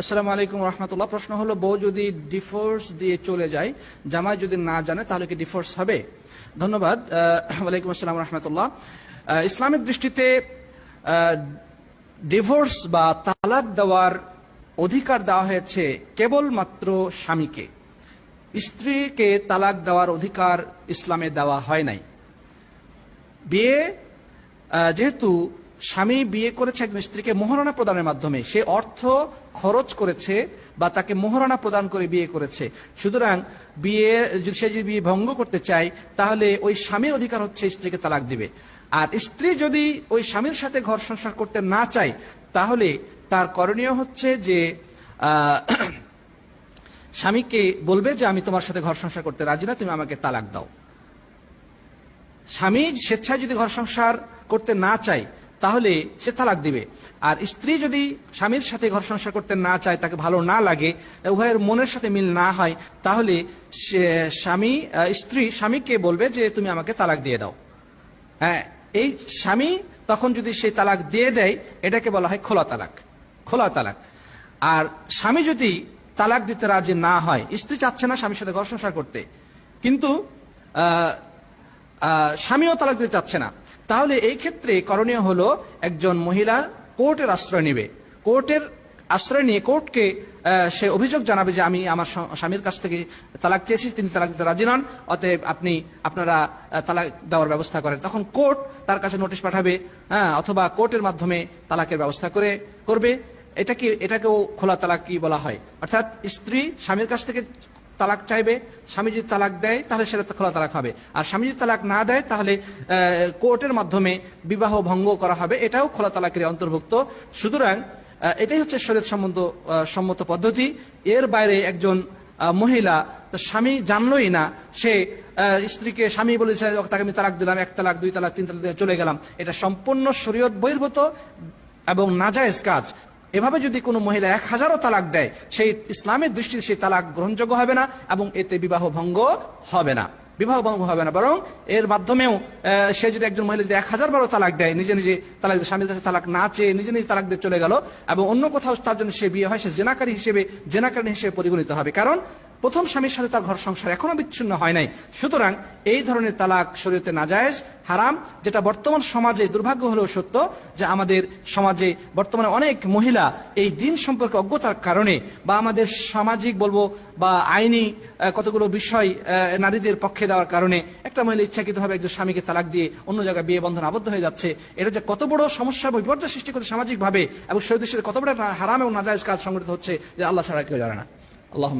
আসসালামু আলাইকুম রহমতুল্লাহ। প্রশ্ন হলো বউ যদি ডিফোর্স দিয়ে চলে যায় জামাই যদি না জানে তাহলে কি ডিফোর্স হবে? ধন্যবাদ। ওয়ালাইকুম আসসালাম রহমতুল্লাহ। আহ, ইসলামিক দৃষ্টিতে ডিভোর্স বা তালাক দেওয়ার অধিকার দেওয়া হয়েছে কেবলমাত্র স্বামীকে। স্ত্রীকে তালাক দেওয়ার অধিকার ইসলামে দেওয়া হয় নাই। বিয়ে যেহেতু স্বামী বিয়ে করেছে একজন স্ত্রীকে মোহরানা প্রদানের মাধ্যমে। সে অর্থ খরচ করেছে বা তাকে মোহরানা প্রদান করে বিয়ে করেছে। সুতরাং বিয়ে সে যদি বিয়ে ভঙ্গ করতে চায়, তাহলে ওই স্বামীর অধিকার হচ্ছে স্ত্রীকে তালাক দিবে। আর স্ত্রী যদি ওই স্বামীর সাথে ঘর সংসার করতে না চায়, তাহলে তার করণীয় হচ্ছে যে স্বামীকে বলবে যে, আমি তোমার সাথে ঘর সংসার করতে রাজি না, তুমি আমাকে তালাক দাও। স্বামী স্বেচ্ছায় যদি ঘর সংসার করতে না চায় তাহলে সে তালাক দিবে। আর স্ত্রী যদি স্বামীর সাথে ঘর সংসার করতে না চায়, তাকে ভালো না লাগে উভয়ের মনের সাথে মিল না হয়, তাহলে স্বামী স্ত্রী স্বামীকে বলবে যে তুমি আমাকে তালাক দিয়ে দাও। হ্যাঁ এই স্বামী তখন যদি সেই তালাক দিয়ে দেয়, এটাকে বলা হয় খোলা তালাক খোলা তালাক। আর স্বামী যদি তালাক দিতে রাজি না হয়, স্ত্রী চাচ্ছে না স্বামীর সাথে ঘর সংসার করতে, কিন্তু স্বামীও তালাক দিতে চাচ্ছে না। তাহলে এই ক্ষেত্রে করণীয় হলো একজন মহিলা কোর্টের আশ্রয় নেবে। কোর্টের আশ্রয় নিয়ে কোর্টকে সে অভিযোগ জানাবে যে আমি আমার স্বামীর কাছ থেকে তালাক চেয়েছি, তিনি তালাক দিতে রাজি নন, অতএব আপনি, আপনারা তালাক দেওয়ার ব্যবস্থা করেন। তখন কোর্ট তার কাছে নোটিশ পাঠাবে হ্যাঁ অথবা কোর্টের মাধ্যমে তালাকের ব্যবস্থা করে, করবে। এটা কি, এটাকেও খোলা তালাক কি বলা হয়? অর্থাৎ স্ত্রী স্বামীর কাছ থেকে তালাক চাইবে স্বামী যদি তালাক দেয়, তাহলে সেটা খোলা তালাক হবে। আর স্বামী যদি তালাক না দেয়, তাহলে কোর্টের মাধ্যমে বিবাহ ভঙ্গ করা হবে। এটাও খোলা তালাকের অন্তর্ভুক্ত। সুতরাং এটাই হচ্ছে শরীর সম্বন্ধ সম্মত পদ্ধতি। এর বাইরে একজন মহিলা, স্বামী জানলই না, সে স্ত্রীকে স্বামী বলেছে তাকে আমি তালাক দিলাম, এক তালাক, দুই তালাক, তিন তালাক চলে গেলাম। এটা সম্পূর্ণ শরীয়ত বহির্ভূত এবং নাজায়েজ কাজ। এভাবে যদি কোনো মহিলা এক হাজারও তালাক দেয়, সেই ইসলামের দৃষ্টিতে সেই তালাক গ্রহণযোগ্য হবে না এবং এতে বিবাহ ভঙ্গ হবে না। বিবাহ ভঙ্গ হবে না, বরং এর মাধ্যমেও সে যদি একজন মহিলা যদি এক হাজার বারো তালাক দেয়, নিজে নিজে তালাক, স্বামীর কাছে তালাক না চেয়ে নিজে নিজে তালাক দিয়ে চলে গেল এবং অন্য কোথাও তার জন্য সে বিয়ে হয়, সে জেনাকারী হিসেবে জেনাকারী হিসেবে পরিগণিত হবে। কারণ প্রথম স্বামীর সাথে তার ঘর সংসার এখনও বিচ্ছিন্ন হয় নাই। সুতরাং এই ধরনের তালাক শরীয়তে নাজায়েজ, হারাম, যেটা বর্তমান সমাজে দুর্ভাগ্য হলেও সত্য, যে আমাদের সমাজে বর্তমানে অনেক মহিলা এই দিন সম্পর্কে অজ্ঞতার কারণে বা আমাদের সামাজিক বলব বা আইনি কতগুলো বিষয় নারীদের পক্ষে দেওয়ার কারণে একটা মহিলা ইচ্ছাকৃতভাবে একজন স্বামীকে তালাক দিয়ে অন্য জায়গায় বিয়ে বন্ধন আবদ্ধ হয়ে যাচ্ছে। এটা যে কত বড় সমস্যা বিপর্যয় সৃষ্টি করছে সামাজিকভাবে এবং শরীরের সাথে কত বড় হারাম এবং নাজায়েজ কাজ সংগঠিত হচ্ছে, যে আল্লাহ ছাড়া কেউ জানে না। আল্লাহ